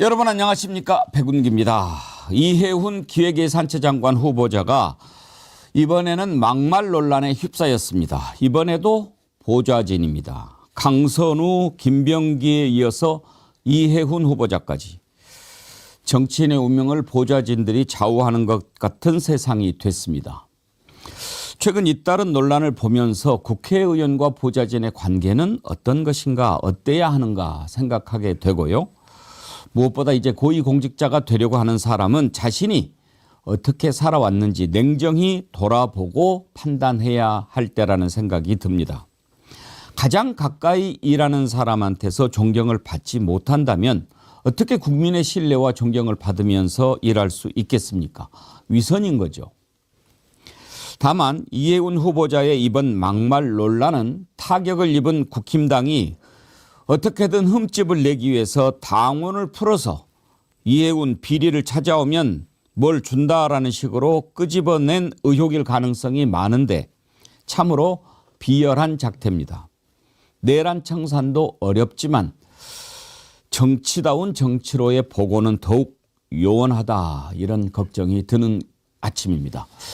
여러분 안녕하십니까 백운기입니다. 이해훈 기획예산처 장관 후보자가 이번에는 막말 논란에 휩싸였습니다. 이번에도 보좌진입니다. 강선우, 김병기에 이어서 이해훈 후보자까지 정치인의 운명을 보좌진들이 좌우하는 것 같은 세상이 됐습니다. 최근 잇따른 논란을 보면서 국회의원과 보좌진의 관계는 어떤 것인가, 어때야 하는가 생각하게 되고요. 무엇보다 이제 고위공직자가 되려고 하는 사람은 자신이 어떻게 살아왔는지 냉정히 돌아보고 판단해야 할 때라는 생각이 듭니다. 가장 가까이 일하는 사람한테서 존경을 받지 못한다면 어떻게 국민의 신뢰와 존경을 받으면서 일할 수 있겠습니까? 위선인 거죠. 다만 이해훈 후보자의 이번 막말 논란은 타격을 입은 국힘당이 어떻게든 흠집을 내기 위해서 당원을 풀어서 이해훈 비리를 찾아오면 뭘 준다라는 식으로 끄집어낸 의혹일 가능성이 많은데 참으로 비열한 작태입니다. 내란 청산도 어렵지만 정치다운 정치로의 보고는 더욱 요원하다 이런 걱정이 드는 아침입니다.